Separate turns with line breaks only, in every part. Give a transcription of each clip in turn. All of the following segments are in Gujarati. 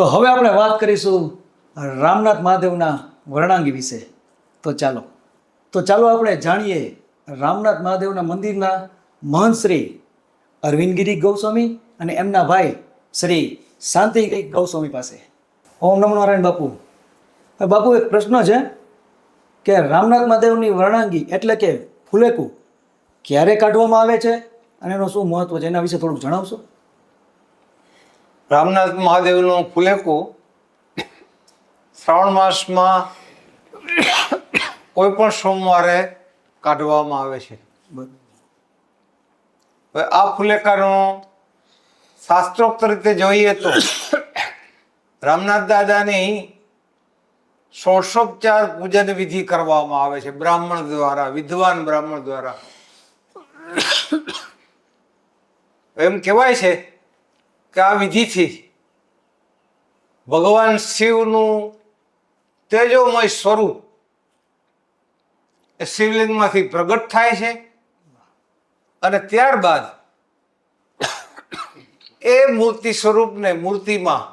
તો હવે આપણે વાત કરીશું રામનાથ મહાદેવના વર્ણાંગી વિશે. તો ચાલો. તો ચાલો આપણે જાણીએ રામનાથ મહાદેવના મંદિરના મહંત શ્રી અરવિંદગીરી ગૌસ્વામી અને એમના ભાઈ શ્રી શાંતિ ગૌસ્વામી પાસે. ઓમ નમો નારાયણ બાપુ. બાપુ, એક પ્રશ્ન છે કે રામનાથ મહાદેવની વર્ણાંગી એટલે કે ફુલેકું ક્યારે કાઢવામાં આવે છે અને એનું શું મહત્વ છે? એના વિશે થોડુંક જણાવશો?
રામનાથ મહાદેવનું ફુલેકું શ્રાવણ માસમાં કોઈ પણ સોમવારે કાઢવામાં આવે છે. હવે આ ફુલેકાનું શાસ્ત્રોક્ત રીતે જોઈએ તો રામનાથ દાદાની ષોડશોપચાર પૂજન વિધિ કરવામાં આવે છે. બ્રાહ્મણ દ્વારા, વિદ્વાન બ્રાહ્મણ દ્વારા. એમ કહેવાય છે કે આ વિધિથી ભગવાન શિવનું તેજોમય સ્વરૂપ એ શિવલિંગમાંથી પ્રગટ થાય છે અને ત્યારબાદ એ મૂર્તિ સ્વરૂપને મૂર્તિમાં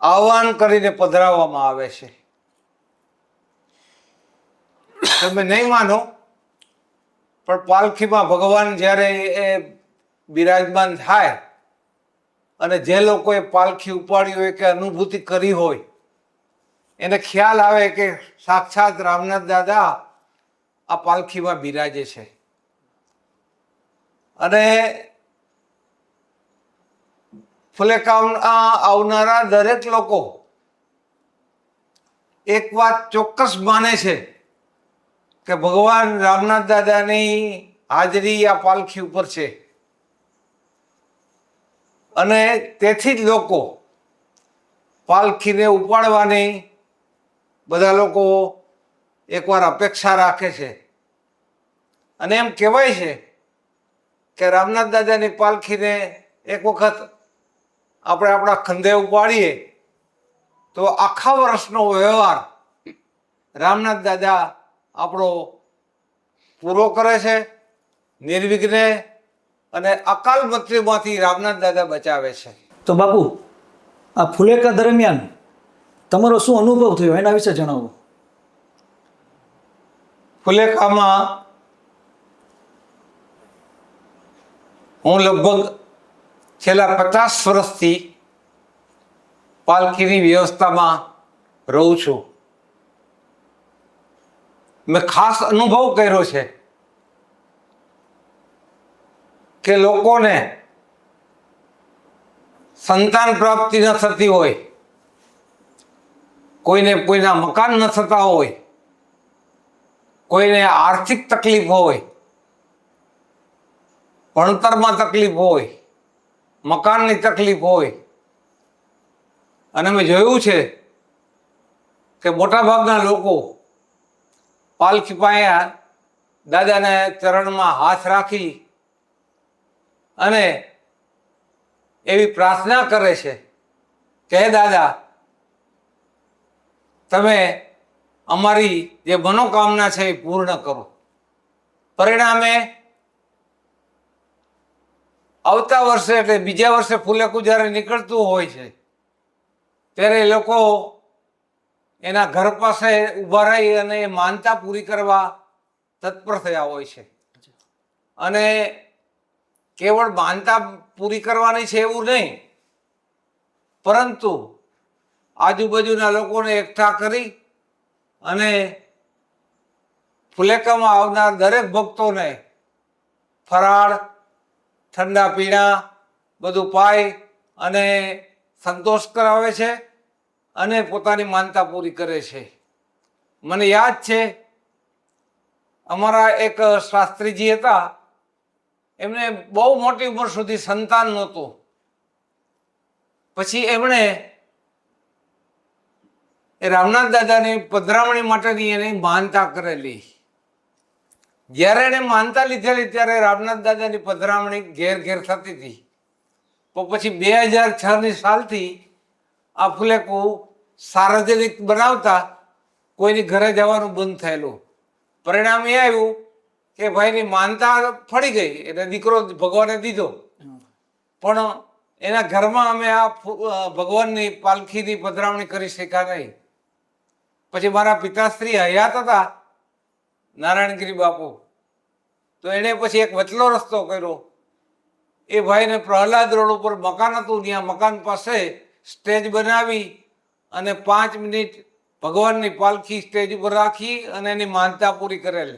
આહ્વાન કરીને પધરાવવામાં આવે છે. તમે નહીં માનો, પણ પાલખીમાં ભગવાન જ્યારે એ બિરાજમાન થાય અને જે લોકોએ પાલખી ઉપાડી હોય કે અનુભૂતિ કરી હોય, એને ખ્યાલ આવે કે સાક્ષાત રામનાથ દાદા આ પાલખીમાં બિરાજે છે. અને ફુલેકામ આવનારા દરેક લોકો એક વાત ચોક્કસ માને છે કે ભગવાન રામનાથ દાદાની હાજરી આ પાલખી ઉપર છે. અને તેથી જ લોકો પાલખીને ઉપાડવાની બધા લોકો એકવાર અપેક્ષા રાખે છે. અને એમ કહેવાય છે કે રામનાથ દાદાની પાલખીને એક વખત આપણે આપણા ખંધે ઉપાડીએ તો આખા વર્ષનો વ્યવહાર રામનાથ દાદા આપણો પૂરો કરે છે, નિર્વિઘ્ને અને અકાલ મૃત્યુમાંથી રામનાથ દાદા બચાવે છે.
તો બાપુ આ ફુલેકા દરમિયાન તમારો શું અનુભવ થયો એના વિશે જણાવો.
ફુલેકામાં હું લગભગ છેલ્લા પચાસ વર્ષથી પાલખીની વ્યવસ્થામાં રહું છું. મેં ખાસ અનુભવ કર્યો છે. કે લોકોને સંતાન પ્રાપ્તિ ન થતી હોય, કોઈને કોઈના મકાન ન થતા હોય, કોઈને આર્થિક તકલીફ હોય, ભણતરમાં તકલીફ હોય, મકાનની તકલીફ હોય. અને મેં જોયું છે કે મોટાભાગના લોકો પાલખી પાયા દાદાને ચરણમાં હાથ રાખી અને એવી પ્રાર્થના કરે છે કે દાદા, તમે અમારી જે મનોકામના છે એ પૂર્ણ કરો. પરિણામે આવતા વર્ષે એટલે બીજા વર્ષે ફૂલેકું જ્યારે નીકળતું હોય છે, ત્યારે એ લોકો એના ઘર પાસે ઊભા રહી અને એ માનતા પૂરી કરવા તત્પર થયા હોય છે. અને કેવળ માનતા પૂરી કરવાની છે એવું નહીં. પરંતુ આજુબાજુના લોકોને એકઠા કરી અને ફુલેકામાં આવનાર દરેક ભક્તોને ફરાળ, ઠંડા પીણા, બધું પાય અને સંતોષ કરાવે છે અને પોતાની માનતા પૂરી કરે છે. મને યાદ છે, અમારા એક શાસ્ત્રીજી હતા એમને બહુ મોટી ઉંમર સુધી સંતાન નહોતું. પછી એમણે એ રામનાથ દાદાની પધરામણી માટેની એની માનતા કરેલી. જ્યારે એણે માનતા લીધેલી ત્યારે રામનાથ દાદાની પધરામણી ઘેર ઘેર થતી હતી. તો પછી બે હજાર છની સાલથી આ ફુલેકું સાર્વજનિક બનાવતા કોઈની ઘરે જવાનું બંધ થયેલું. પરિણામ એ આવ્યું કે ભાઈની માનતા ફળી ગઈ એટલે દીકરો ભગવાને દીધો. પણ એના ઘરમાં અમે આ ભગવાનની પાલખીની પધરાવણી કરી શક્યા નહીં. પછી મારા પિતાશ્રી હયાત હતા નારાયણગીરી બાપુ. તો એણે પછી એક વચલો રસ્તો કર્યો. એ ભાઈને પ્રહલાદ રોડ ઉપર મકાન હતું ત્યાં મકાન પાસે સ્ટેજ બનાવી અને પાંચ મિનિટ ભગવાનની પાલખી સ્ટેજ ઉપર રાખી અને એની માનતા પૂરી કરેલ.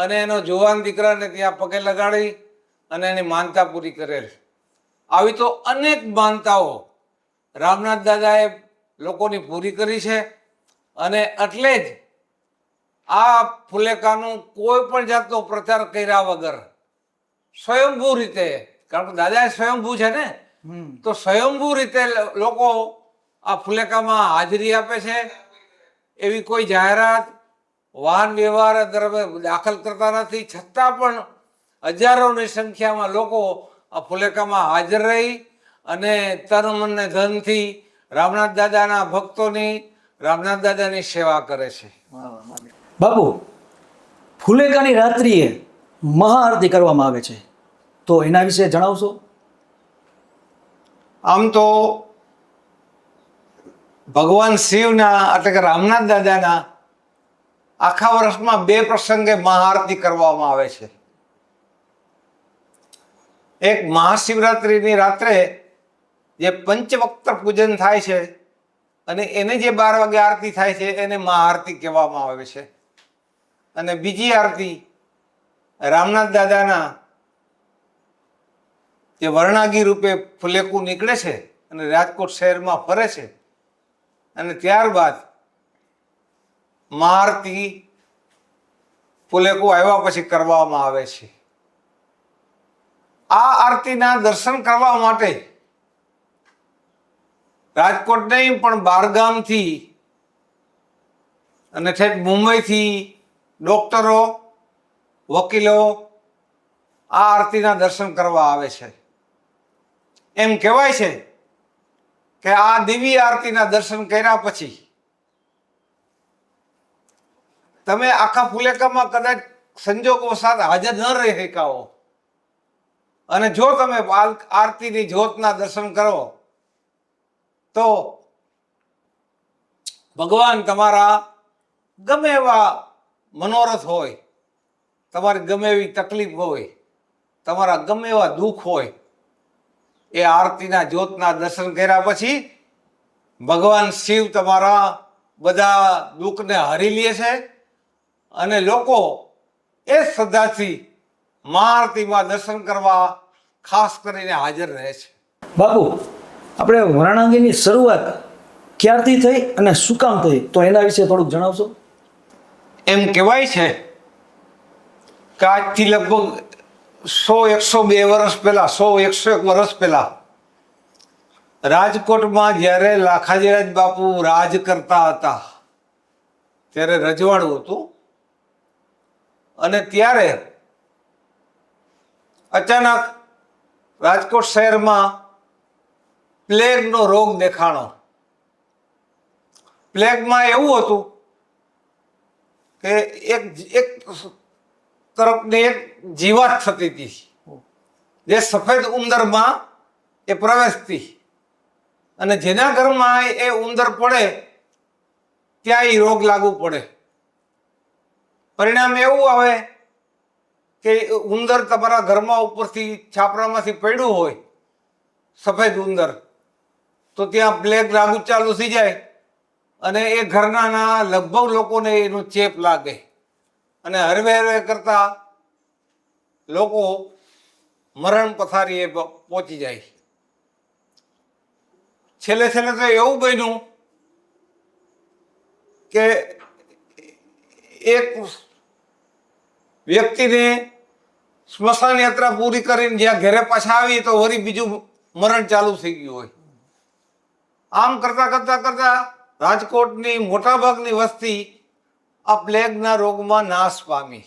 અને એનો જુવાન દીકરાને ત્યાં પગે લગાડી અને એની માનતા પૂરી કરેલ. આવી તો અનેક માનતાઓ રામનાથ દાદાએ લોકોની પૂરી કરી છે અને એટલે જ આ ફુલેકાનું કોઈ પણ જાતનો પ્રચાર કર્યા વગર સ્વયંભૂ રીતે કારણ કે દાદા સ્વયંભૂ છે ને તો સ્વયંભૂ રીતે લોકો આ ફુલેકામાં હાજરી આપે છે એવી કોઈ જાહેરાત વાહન વ્યવહાર દરમિયાન દાખલ કરતા નથી. છતાં પણ હજારોની સંખ્યામાં લોકો આ ફુલેકામાં હાજર રહી અને તન મનને ધનથી રામનાથ દાદાના ભક્તોની રામનાથ દાદાની સેવા કરે છે.
બાપુ ફુલેકાની રાત્રિએ મહાઆરતી કરવામાં આવે છે. તો એના વિશે જણાવશો?
આમ તો ભગવાન શિવના એટલે કે રામનાથ દાદાના આખા વર્ષમાં બે પ્રસંગે મહાઆરતી કરવામાં આવે છે. એક મહાશિવરાત્રિની રાત્રે જે પંચવક્ત પૂજન થાય છે અને એને જે બાર વાગે આરતી થાય છે એને મહાઆરતી કહેવામાં આવે છે. અને બીજી આરતી રામનાથ દાદાના જે વર્ણાગી રૂપે ફુલેકું નીકળે છે અને રાજકોટ શહેરમાં ફરે છે. અને ત્યારબાદ મહાઆરતી ફુલેકું આવ્યા પછી કરવામાં આવે છે. આ આરતીના દર્શન કરવા માટે રાજકોટ નહીં, પણ બારગામથી અને ઠેઠ મુંબઈથી ડોક્ટરો, વકીલો આ આરતીના દર્શન કરવા આવે છે. એમ કહેવાય છે કે આ દિવ્ય આરતીના દર્શન કર્યા પછી તમે આખા ફુલેકામાં કદાચ સંજોગવશાત હાજર ન રહી શકાઓ અને જો તમે આરતીની જ્યોતના દર્શન કરો, તો ભગવાન તમારા ગમે એવા મનોરથ હોય, તમારી ગમે એવી તકલીફ હોય, તમારા ગમે એવા દુઃખ હોય, એ આરતીના જ્યોતના દર્શન કર્યા પછી ભગવાન શિવ તમારા બધા દુઃખને હરી લે છે. અને લોકો એ શ્રદ્ધાથી મહાઆરતીમાં દર્શન કરવા ખાસ કરીને હાજર રહે છે.
બાપુ આપણે વર્ણાંગીની શરૂઆત ક્યારથી થઈ અને શું કામ થઈ? તો એના વિશે થોડુંક જણાવશો?
એમ કહેવાય છે કે આજથી લગભગ સો એકસો બે વર્ષ પહેલા સો એકસો એક વર્ષ પહેલા રાજકોટમાં જ્યારે લાખાજીરાજ બાપુ રાજ કરતા હતા ત્યારે રજવાડું હતું. અને ત્યારે અચાનક રાજકોટ શહેરમાં પ્લેગનો રોગ દેખાણો. પ્લેગમાં એવું હતું કે એક એક તરફની એક જીવાત થતી હતી. જે સફેદ ઉંદરમાં એ પ્રવેશતી અને જેના ઘરમાં એ ઉંદર પડે, ત્યાં એ રોગ લાગુ પડે. પરિણામ એવું આવે કે ઉંદર તમારા ઘરમાં ઉપરથી છાપરામાંથી પડ્યું હોય, સફેદ ઉંદર. તો ત્યાં પ્લેગ લાગુ ચાલુ થઈ જાય અને એ ઘરનાના લગભગ લોકોને એનો ચેપ લાગે. અને હરવે હરવે કરતા લોકો મરણ પથારીએ પહોંચી જાય. છેલ્લે છેલ્લે તો એવું બન્યું કે એક વ્યક્તિને સ્મશાન યાત્રા પૂરી કરીને જ્યાં ઘરે પાછા આવી તો વળી બીજું મરણ ચાલુ થઈ ગયું હોય. આમ કરતા કરતા કરતા રાજકોટની મોટાભાગની વસ્તી આ પ્લેગના રોગમાં નાશ પામી.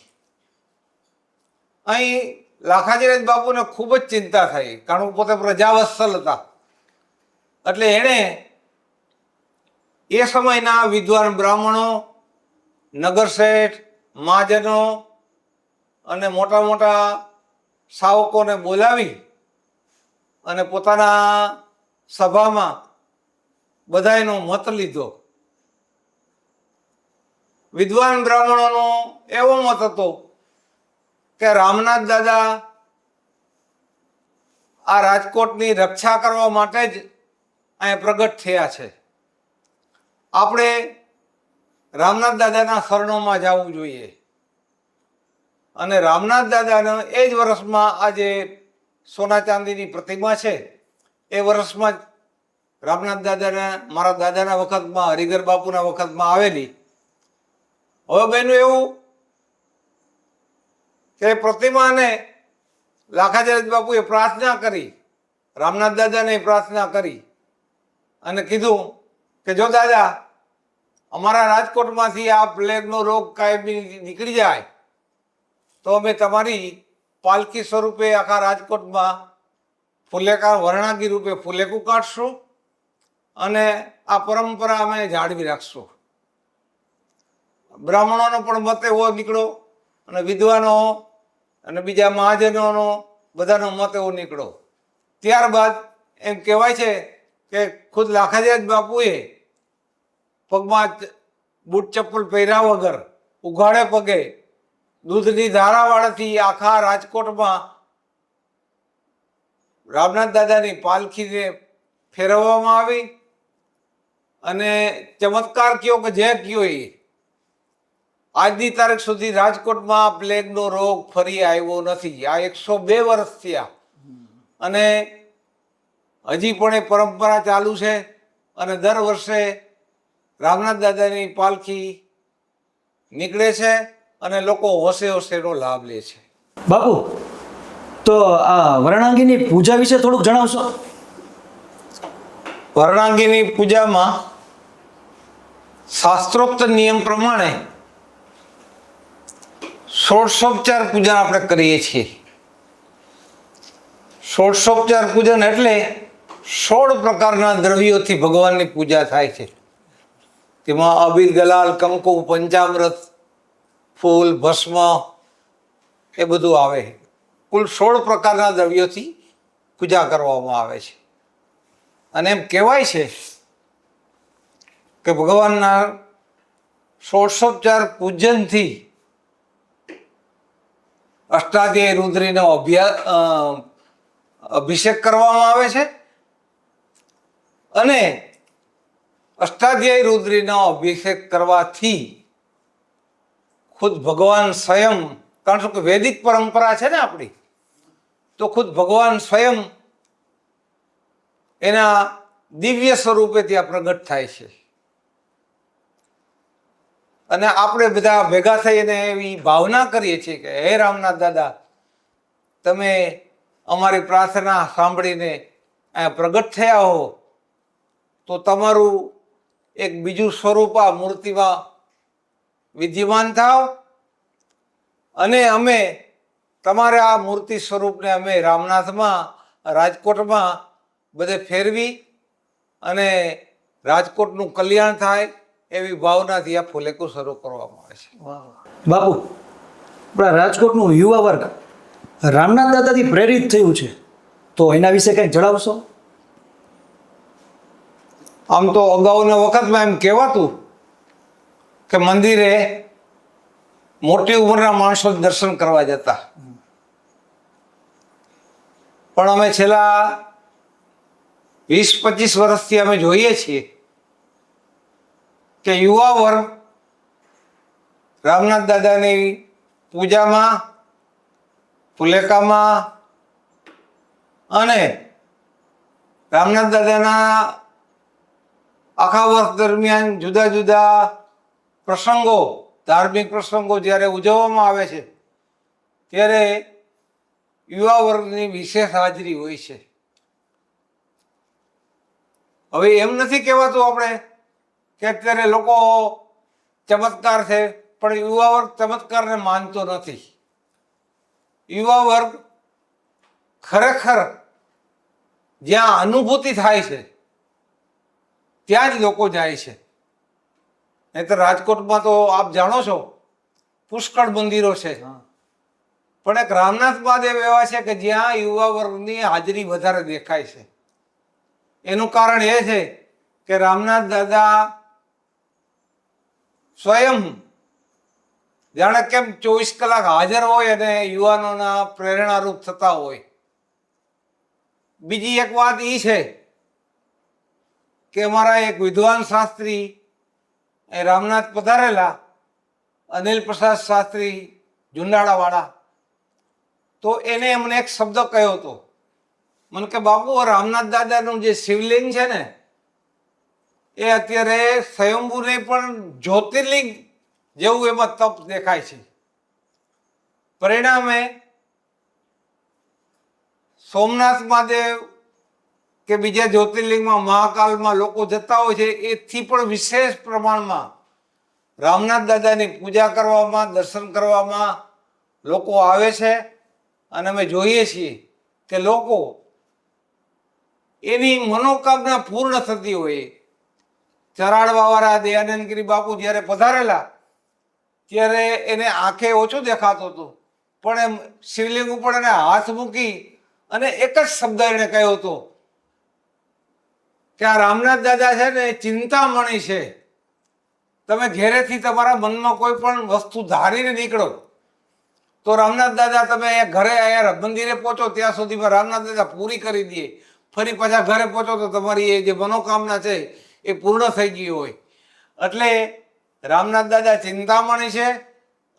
અહીં લાખાજીરાજ બાપુને ખૂબ જ ચિંતા થઈ, કારણ પોતે પ્રજાવત્સલ હતા. એટલે એણે એ સમયના વિદ્વાન બ્રાહ્મણો નગરશેઠ મહાજનો અને મોટા મોટા શાવકોને બોલાવી અને પોતાના સભામાં બધાયનો મત લીધો. વિદ્વાન બ્રાહ્મણોનો એવો મત હતો કે રામનાથ દાદા આ રાજકોટની રક્ષા કરવા માટે જ અહીં પ્રગટ થયા છે. આપણે રામનાથ દાદાના શરણોમાં જવું જોઈએ. અને રામનાથ દાદાના એ જ વર્ષમાં આજે સોના ચાંદીની પ્રતિમા છે. એ વર્ષમાં જ રામનાથ દાદાના, મારા દાદાના વખતમાં હરિગર બાપુના વખતમાં આવેલી. હવે બેનું એવું કે પ્રતિમાને લાખાચરજ બાપુએ પ્રાર્થના કરી, રામનાથ દાદાને પ્રાર્થના કરી અને કીધું કે જો દાદા, અમારા રાજકોટમાંથી આ પ્લેગનો રોગ કાયમી નીકળી જાય તો અમે તમારી પાલકી સ્વરૂપે આખા રાજકોટમાં ફુલેકા વર્ણાગી રૂપે ફુલેકું કાઢશું અને આ પરંપરા અમે જાળવી રાખશું. બ્રાહ્મણોનો પણ મત એવો નીકળો અને વિદ્વાનો અને બીજા મહાજનોનો બધાનો મત એવો નીકળો. ત્યારબાદ એમ કહેવાય છે કે ખુદ લાખાજાજ બાપુએ પગમાં બૂટ ચપ્પલ પહેર્યા વગર ઉઘાડે પગે દૂધની ધારાવાળાથી આખા રાજકોટમાં રામનાથ દાદાની પાલખીને ફેરવવામાં આવી અને ચમત્કાર કયો કે જે કયો એ. આજની તારીખ સુધી રાજકોટમાં પ્લેગનો રોગ ફરી આવ્યો નથી. આ એકસો બે વર્ષ થયા. અને હજી પણ એ પરંપરા ચાલુ છે અને દર વર્ષે રામનાથ દાદાની પાલખી નીકળે છે. અને લોકો હોશે હોશેનો લાભ લે છે.
બાપુ તો આ વર્ણાંગીની પૂજા વિશે થોડુંક જણાવશો?
વર્ણાંગીની પૂજામાં શાસ્ત્રોક્ત નિયમ પ્રમાણે ષોડશોપચાર પૂજન આપણે કરીએ છીએ. ષોડશોપચાર પૂજન એટલે સોળ પ્રકારના દ્રવ્યોથી ભગવાનની પૂજા થાય છે. તેમાં અબીર ગલાલ કંકુ પંચામૃત ફૂલ, ભસ્મ એ બધું આવે કુલ સોળ પ્રકારના દ્રવ્યોથી પૂજા કરવામાં આવે છે. અને એમ કહેવાય છે કે ભગવાનના ષોડશોપચાર પૂજનથી અષ્ટાધ્યાય રુદ્રીનો અભ્યા અભિષેક કરવામાં આવે છે અને અષ્ટાધ્યાય રુદ્રીનો અભિષેક કરવાથી ખુદ ભગવાન સ્વયં, કારણ કે વૈદિક પરંપરા છે ને આપણી, તો ખુદ ભગવાન સ્વયં એના દિવ્ય સ્વરૂપે ત્યાં પ્રગટ થાય છે. અને આપણે બધા ભેગા થઈને એવી ભાવના કરીએ છીએ કે, હે રામનાથ દાદા, તમે અમારી પ્રાર્થના સાંભળીને અહીંયા પ્રગટ થયા હો, તો તમારું એક બીજું સ્વરૂપ આ મૂર્તિમાં વિદ્યમાન થાવ. અને અમે તમારા આ મૂર્તિ સ્વરૂપને અમે રામનાથમાં રાજકોટમાં બધે ફેરવી અને રાજકોટનું કલ્યાણ થાય એવી ભાવનાથી આ ફુલેકું શરૂ કરવામાં આવે છે.
બાપુ આપણા રાજકોટનું યુવા વર્ગ રામનાથ દાદાથી પ્રેરિત થયું છે. તો એના વિશે કંઈક જણાવશો?
આમ તો અગાઉના વખતમાં એમ કહેવાતું કે મંદિરે મોટી ઉંમરના માણસો દર્શન કરવા જતા. પણ અમે છેલ્લા વીસ પચીસ વર્ષથી અમે જોઈએ છીએ કે યુવા વર્ગ રામનાથ દાદાની પૂજામાં ફુલેકામાં અને રામનાથ દાદાના આખા વર્ષ દરમિયાન જુદા જુદા પ્રસંગો, ધાર્મિક પ્રસંગો જ્યારે ઉજવવામાં આવે છે, ત્યારે યુવા વર્ગની વિશેષ હાજરી હોય છે. હવે એમ નથી કહેવાતું આપણે કે અત્યારે લોકો ચમત્કાર છે, પણ યુવા વર્ગ ચમત્કારને માનતો નથી. યુવા વર્ગ ખરેખર જ્યાં અનુભૂતિ થાય છે, ત્યાં જ લોકો જાય છે. નહીં તો રાજકોટમાં તો આપ જાણો છો પુષ્કળ મંદિરો છે. પણ એક રામનાથ મહાદેવ એવા છે કે જ્યાં યુવા વર્ગની હાજરી વધારે દેખાય છે. એનું કારણ એ છે કે રામનાથ દાદા સ્વયં જાણે કેમ ચોવીસ કલાક હાજર હોય અને યુવાનોના પ્રેરણારૂપ થતા હોય. બીજી એક વાત એ છે કે અમારા એક વિદ્વાન શાસ્ત્રી એ રામનાથ પધારેલા અનિલ પ્રસાદ શાસ્ત્રી જુંડાળાવાળા. તો એને એમને એક શબ્દ કહ્યો હતો. મને કે, બાપુ રામનાથ દાદાનું જે શિવલિંગ છે ને, એ અત્યારે સ્વયંભૂને પણ જ્યોતિર્લિંગ જેવું એમાં તપ દેખાય છે. પરિણામે સોમનાથ મહાદેવ કે બીજા જ્યોતિર્લિંગમાં મહાકાલમાં લોકો જતા હોય છે, એથી પણ વિશેષ પ્રમાણમાં રામનાથ દાદાની પૂજા કરવામાં, દર્શન કરવામાં લોકો આવે છે અને અમે જોઈએ છીએ કે લોકો એની મનોકામના પૂર્ણ થતી હોય. ચરાડવાવાળા દયાનંદગીરી બાપુ જ્યારે પધારેલા, ત્યારે એને આંખે ઓછું દેખાતું હતું. પણ એમ શિવલિંગ ઉપર એને હાથ મૂકી અને એક જ શબ્દ એણે કહ્યો હતો કે આ રામનાથ દાદા છે ને એ ચિંતામણી છે. તમે ઘેરેથી તમારા મનમાં કોઈ પણ વસ્તુ ધારીને નીકળો. તો રામનાથ દાદા તમે અહીંયા ઘરે અહીંયા મંદિરે પહોંચો, ત્યાં સુધીમાં રામનાથ દાદા પૂરી કરી દે. ફરી પાછા ઘરે પહોંચો તો તમારી એ જે મનોકામના છે એ પૂર્ણ થઈ ગઈ હોય. એટલે રામનાથ દાદા ચિંતામણી છે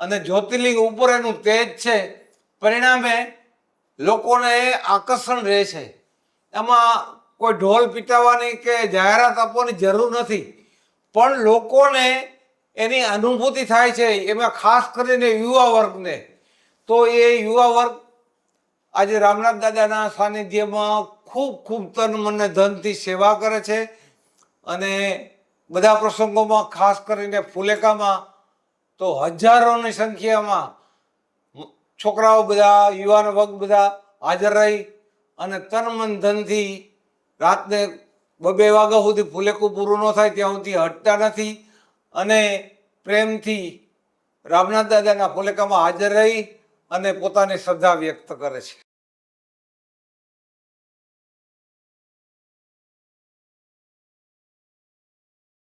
અને જ્યોતિર્લિંગ ઉપર એનું તેજ છે. પરિણામે લોકોને આકર્ષણ રહે છે. એમાં કોઈ ઢોલ પીટાવવાની કે જાહેરાત આપવાની જરૂર નથી. પણ લોકોને એની અનુભૂતિ થાય છે, એમાં ખાસ કરીને યુવા વર્ગને. તો એ યુવા વર્ગ આજે રામનાથ દાદાના સાનિધ્યમાં ખૂબ ખૂબ તન મને ધનથી સેવા કરે છે અને બધા પ્રસંગોમાં ખાસ કરીને ફુલેકામાં તો હજારોની સંખ્યામાં છોકરાઓ બધા, યુવાન વર્ગ બધા હાજર રહી અને તન મન ધનથી રાતને બબે વાગ્યા સુધી ફુલેકું પૂરું ન થાય, ત્યાં સુધી હટતા નથી અને પ્રેમથી રામનાથ દાદાના ફુલેકામાં હાજર રહી અને પોતાની શ્રદ્ધા વ્યક્ત કરે છે.